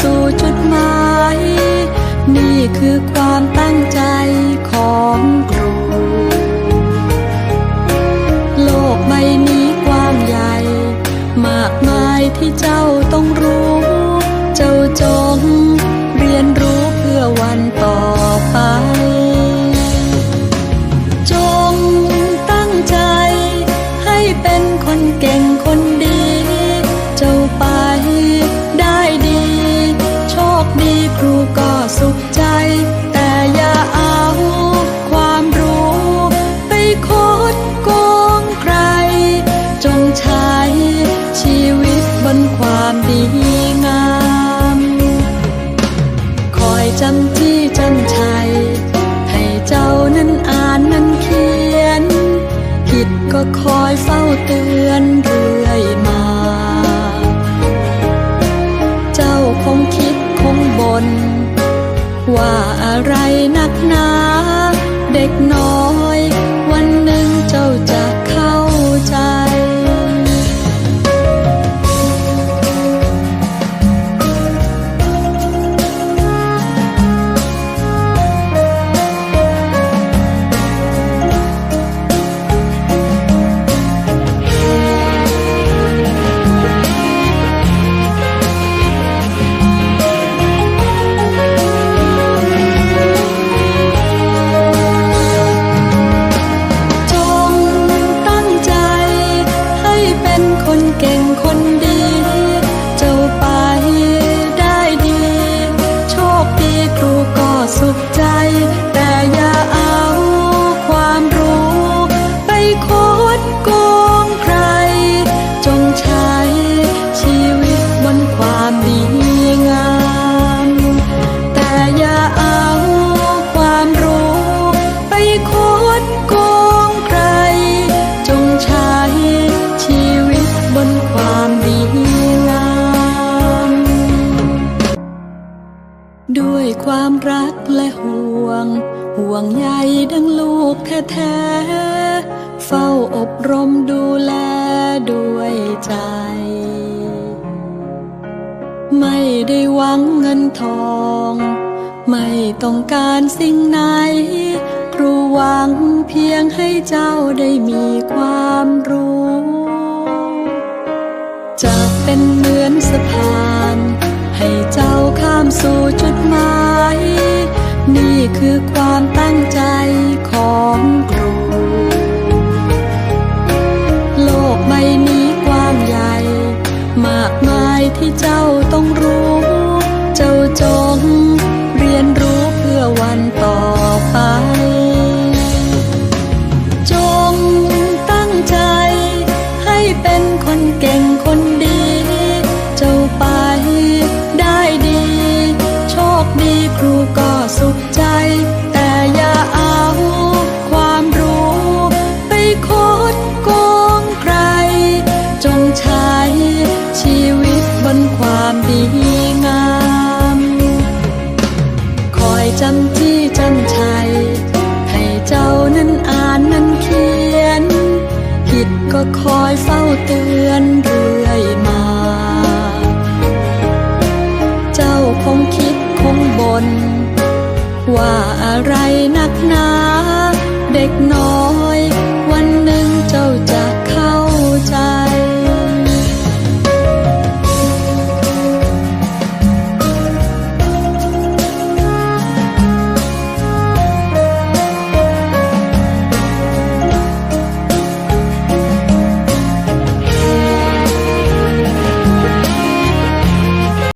สู่จุดหมาย นี่คือความตั้งใจของ นความดีงาม คอยจำที่จำชัย ให้เจ้านั้นอ่านนั้นเขียน ผิดก็คอยเฝ้าเตือนเรื่อยมา เจ้าคงคิดคงบนว่าอะไรนักหนา เด็กน้อย ด้วยความรักและห่วง ห่วงใยดังลูกแท้ๆเฝ้าอบรมดูแลด้วยใจ ไม่ได้หวังเงินทอง ไม่ต้องการสิ่งไหน ครูหวังเพียงให้เจ้าได้มีความรู้จะเป็นเหมือนสะพาน ให้เจ้าข้ามสู่จุด นี่คือความตั้งใจของครู โลกใบนี้กว้างใหญ่ มากมายที่เจ้าต้องรู้ เจ้าจงเรียนรู้เพื่อวันต่อไป จำที่จำชัย ให้เจ้านั้นอ่านนั้นเขียน ผิดก็คอยเฝ้าเตือนเรื่อยมา เจ้าคงคิดคงบนว่าอะไรนักหนา เด็กน้